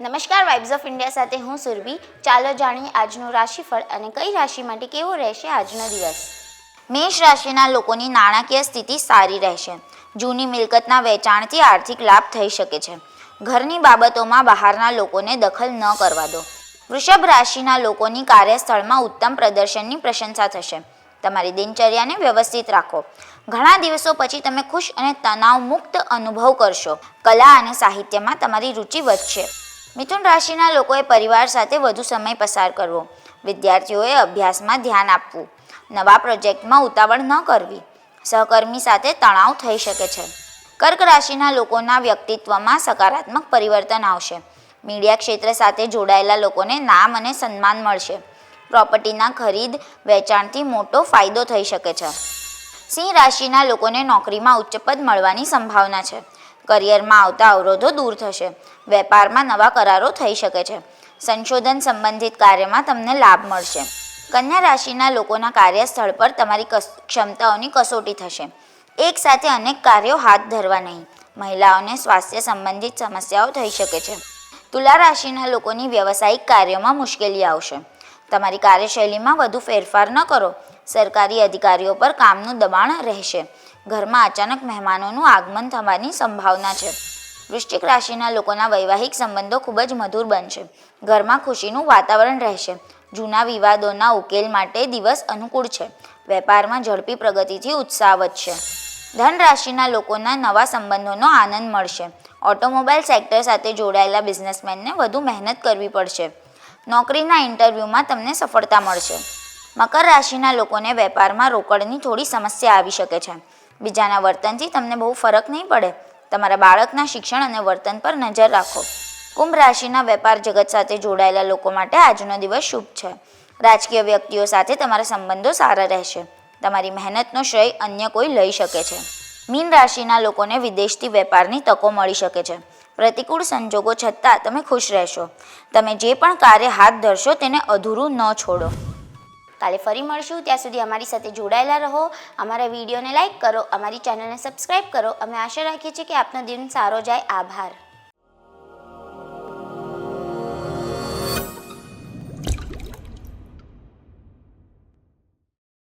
નમસ્કાર vibes of India સાથે હું સુરભી. ચાલો જાણીએ આજનું રાશિફળ અને કઈ રાશિ માટે કેવો રહેશે આજનો દિવસ. મેષ રાશિના લોકોની નાણાકીય સ્થિતિ સારી રહેશે. જૂની મિલકતના વેચાણથી આર્થિક લાભ થઈ શકે છે. ઘરની બાબતોમાં બહારના લોકોને દખલ ન કરવા દો. વૃષભ રાશિના લોકોની કાર્યસ્થળમાં ઉત્તમ પ્રદર્શનની પ્રશંસા થશે. તમારી દિનચર્યાને વ્યવસ્થિત રાખો. ઘણા દિવસો પછી તમે ખુશ અને તણાવ મુક્ત અનુભવ કરશો. કલા અને સાહિત્યમાં તમારી રુચિ વધશે. મિથુન રાશિના લોકોએ પરિવાર સાથે વધુ સમય પસાર કરવો. વિદ્યાર્થીઓએ અભ્યાસમાં ધ્યાન આપવું. નવા પ્રોજેક્ટમાં ઉતાવળ ન કરવી. સહકર્મી સાથે તણાવ થઈ શકે છે. કર્ક રાશિના લોકોના વ્યક્તિત્વમાં સકારાત્મક પરિવર્તન આવશે. મીડિયા ક્ષેત્ર સાથે જોડાયેલા લોકોને નામ અને સન્માન મળશે. પ્રોપર્ટીના ખરીદ, વેચાણથી મોટો ફાયદો થઈ શકે છે. સિંહ રાશિના લોકોને નોકરીમાં ઉચ્ચ પદ મળવાની સંભાવના છે. કરિયરમાં આવતા અવરોધો દૂર થશે. વેપારમાં નવા કરારો થઈ શકે છે. સંશોધન સંબંધિત કાર્યમાં તમને લાભ મળશે. કન્યા રાશિના લોકોના કાર્યસ્થળ પર તમારી ક્ષમતાઓની કસોટી થશે. એક સાથે અનેક કાર્યો હાથ ધરવા નહીં. મહિલાઓને સ્વાસ્થ્ય સંબંધિત સમસ્યાઓ થઈ શકે છે. તુલા રાશિના લોકોની વ્યવસાયિક કાર્યોમાં મુશ્કેલી આવશે. તમારી કાર્યશૈલીમાં વધુ ફેરફાર ન કરો. સરકારી અધિકારીઓ પર કામનું દબાણ રહેશે. ઘરમાં અચાનક મહેમાનોનું આગમન થવાની સંભાવના છે. વૃશ્ચિક રાશિના લોકોના વૈવાહિક સંબંધો ખૂબ જ મધુર બનશે. ઘરમાં ખુશીનું વાતાવરણ રહેશે. જૂના વિવાદોના ઉકેલ માટે દિવસ અનુકૂળ છે. વેપારમાં ઝડપી પ્રગતિથી ઉત્સાહ વધશે. ધન રાશિના લોકોના નવા સંબંધોનો આનંદ મળશે. ઓટોમોબાઈલ સેક્ટર સાથે જોડાયેલા બિઝનેસમેનને વધુ મહેનત કરવી પડશે. નોકરીના ઇન્ટરવ્યૂમાં તમને સફળતા મળશે. મકર રાશિના લોકોને વેપારમાં રોકડની થોડી સમસ્યા આવી શકે છે. બીજાના વર્તનથી તમને બહુ ફરક નહીં પડે. તમારા બાળકના શિક્ષણ અને વર્તન પર નજર રાખો. કુંભ રાશિના વેપાર જગત સાથે જોડાયેલા લોકો માટે આજનો દિવસ શુભ છે. રાજકીય વ્યક્તિઓ સાથે તમારા સંબંધો સારા રહેશે. તમારી મહેનતનો શ્રેય અન્ય કોઈ લઈ શકે છે. મીન રાશિના લોકોને વિદેશથી વેપારની તકો મળી શકે છે. પ્રતિકૂળ સંજોગો છતાં તમે ખુશ રહેશો. તમે જે પણ કાર્ય હાથ ધરશો તેને અધૂરું ન છોડો. કાલે ફરી મળશું. ત્યાં સુધી અમારી સાથે જોડાયેલા રહો. અમારા વિડીયોને લાઇક કરો, અમારી ચેનલને સબસ્ક્રાઈબ કરો. અમે આશા રાખીએ છીએ કે આપનો દિન સારો જાય. આભાર.